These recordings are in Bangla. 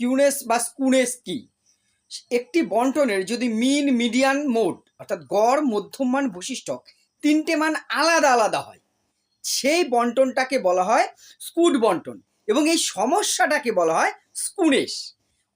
স্কিউনেস বা স্কুনেস কি? একটি বন্টনের যদি মিন, মিডিয়ান মোড অর্থাৎ গড়, মধ্যমান বৈশিষ্ট্য তিনটে মান আলাদা আলাদা হয়, সেই বন্টনটাকে বলা হয় স্কুড বন্টন এবং এই সমস্যাটাকে বলা হয় স্কুনেস।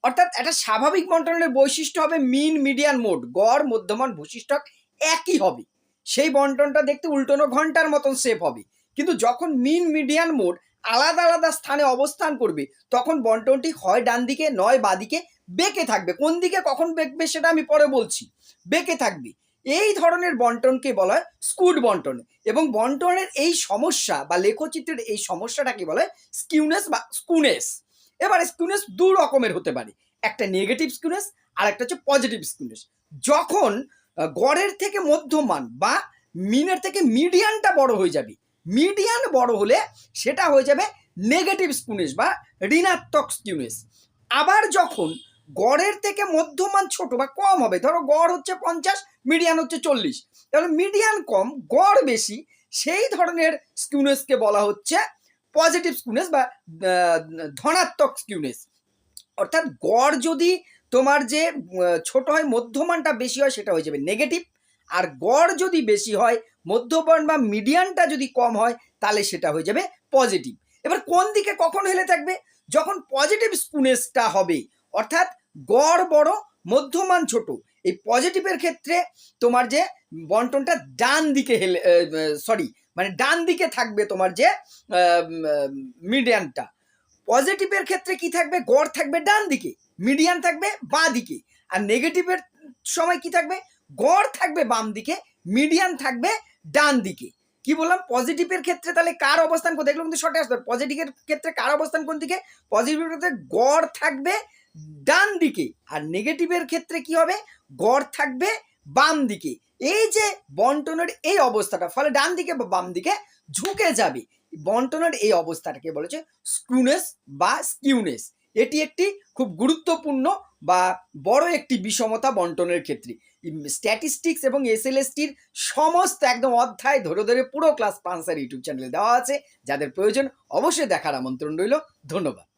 অর্থাৎ একটা স্বাভাবিক বন্টনের বৈশিষ্ট্য হবে মিন, মিডিয়ান মোড গড়, মধ্যমান বৈশিষ্ট্য একই হবে। সেই বন্টনটা দেখতে উল্টোনো ঘণ্টার মতন সেফ হবে। কিন্তু যখন মিন, মিডিয়ান মোড আলাদা আলাদা স্থানে অবস্থান করবে। তখন বন্টনটি হয় ডান দিকে, নয় বাদিকে বেঁকে থাকবে। কোন দিকে কখন বেঁকবে সেটা আমি পরে বলছি। বেঁকে থাকবে। এই ধরনের বন্টনকে বলা হয় স্কুড বন্টন। এবং বন্টনের এই সমস্যা বা লেখচিত্রের এই সমস্যাটাকে বলা হয় স্কিউনেস বা স্কুনেস। এবার স্কিউনেস দু রকমের হতে পারে। একটা নেগেটিভ স্কিউনেস আর একটা হচ্ছে পজিটিভ স্কিউনেস যখন গড়ের থেকে মধ্যমান বা মিনের থেকে মিডিয়ানটা বড় হয়ে যাবে মিডিয়ান বড় হলে সেটা হয়ে যাবে নেগেটিভ স্কুনেস বা ঋণাত্মক স্কিউনেস আবার যখন গড়ের থেকে মধ্যমান ছোট বা কম হবে, ধরো গড় হচ্ছে পঞ্চাশ, মিডিয়ান হচ্ছে চল্লিশ, তাহলে মিডিয়ান কম, গড় বেশি, সেই ধরনের স্কিউনেসকে বলা হচ্ছে পজিটিভ স্কিউনেস বা ধনাত্মক স্কিউনেস অর্থাৎ গড় যদি তোমার যে ছোট হয়, মধ্যমানটা বেশি হয়, সেটা হয়ে যাবে নেগেটিভ আর গড় যদি বেশি হয় মধ্যমান বা মিডিয়ানটা যদি কম হয়, তাহলে সেটা হয়ে যাবে পজিটিভ এবার কোন দিকে কখন হেলে থাকবে? যখন পজিটিভ স্কুনেসটা হবে, অর্থাৎ গড় বড়, মধ্যমান ছোট, এই পজিটিভের ক্ষেত্রে তোমার যে বন্টনটা ডান দিকে হেলে সরি মানে ডান দিকে থাকবে তোমার যে মিডিয়ানটা পজিটিভের ক্ষেত্রে কি থাকবে? গড় থাকবে ডান দিকে মিডিয়ান থাকবে বাঁ দিকে। আর নেগেটিভের সময় কি থাকবে? গড় থাকবে বাম দিকে মিডিয়ান থাকবে ডান দিকে। কি বললাম? পজিটিভের ক্ষেত্রে তাহলে কার অবস্থান কোথায় এগুলো কিন্তু শর্টে আসবে পজিটিভের ক্ষেত্রে কার অবস্থান কোন দিকে? পজিটিভের ক্ষেত্রে গড় থাকবে ডান দিকে। আর নেগেটিভের ক্ষেত্রে কি হবে? গড় থাকবে বাম দিকে। এই যে বন্টনের এই অবস্থাটা, ফলে ডান দিকে বা বাম দিকে ঝুঁকে যাবে। বন্টনের এই অবস্থাটাকে বলেছে স্ক্রুনেস বা স্কিউনেস। এটি একটি খুব গুরুত্বপূর্ণ বা বড় একটি বিষমতা বন্টনের ক্ষেত্রে। স্ট্যাটিস্টিক্স এবং এসএলএসটির সমস্ত একদম অধ্যায় ধরে ধরে পুরো ক্লাস পান্সার ইউটিউব চ্যানেলে দেওয়া আছে। যাদের প্রয়োজন অবশ্যই দেখার আমন্ত্রণ রইল। ধন্যবাদ।